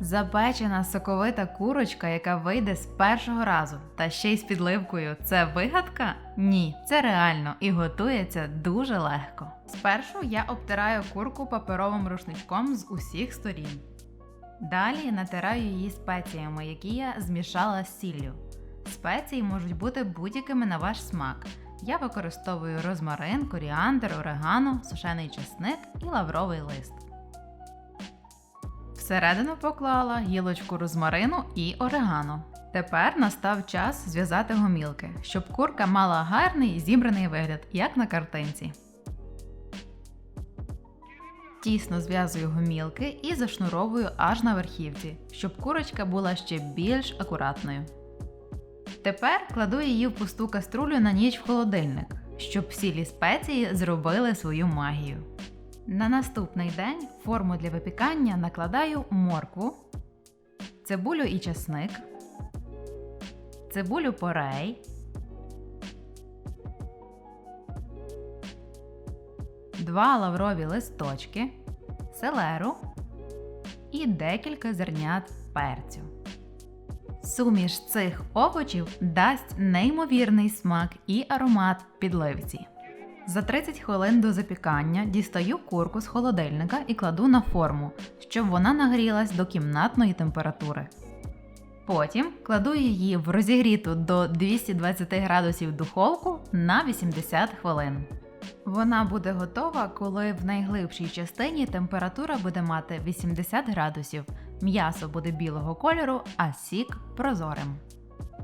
Запечена соковита курочка, яка вийде з першого разу, та ще й з підливкою. Це вигадка? Ні, це реально і готується дуже легко. Спершу я обтираю курку паперовим рушничком з усіх сторін. Далі натираю її спеціями, які я змішала з сіллю. Спеції можуть бути будь-якими на ваш смак. Я використовую розмарин, коріандр, орегано, сушений чесник і лавровий лист. Всередину поклала гілочку розмарину і орегано. Тепер настав час зв'язати гомілки, щоб курка мала гарний зібраний вигляд, як на картинці. Тісно зв'язую гомілки і зашнуровую аж на верхівці, щоб курочка була ще більш акуратною. Тепер кладу її в пусту каструлю на ніч в холодильник, щоб сілі спеції зробили свою магію. На наступний день форму для випікання накладаю моркву, цибулю і часник, цибулю порей, два лаврові листочки, селеру і декілька зернят перцю. Суміш цих овочів дасть неймовірний смак і аромат підливці. За 30 хвилин до запікання дістаю курку з холодильника і кладу на форму, щоб вона нагрілась до кімнатної температури. Потім кладу її в розігріту до 220 градусів духовку на 80 хвилин. Вона буде готова, коли в найглибшій частині температура буде мати 80 градусів, м'ясо буде білого кольору, а сік прозорим.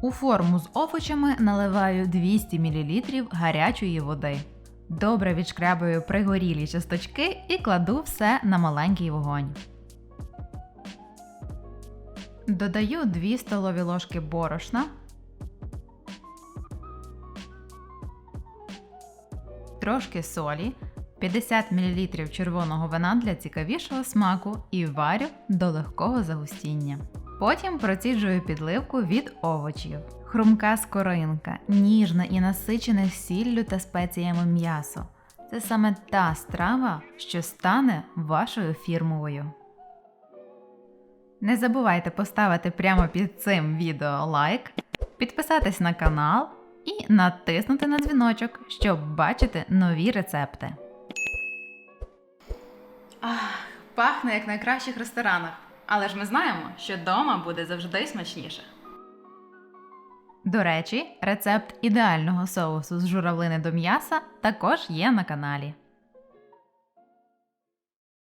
У форму з овочами наливаю 200 мл гарячої води. Добре відшкрябую пригорілі часточки і кладу все на маленький вогонь. Додаю 2 столові ложки борошна, трошки солі, 50 мл червоного вина для цікавішого смаку і варю до легкого загустіння. Потім проціджую підливку від овочів. Хрумка скоринка, ніжне і насичене сіллю та спеціями м'ясо. Це саме та страва, що стане вашою фірмовою. Не забувайте поставити прямо під цим відео лайк, підписатись на канал і натиснути на дзвіночок, щоб бачити нові рецепти. Ах, пахне як в найкращих ресторанах. Але ж ми знаємо, що вдома буде завжди смачніше. До речі, рецепт ідеального соусу з журавлини до м'яса також є на каналі.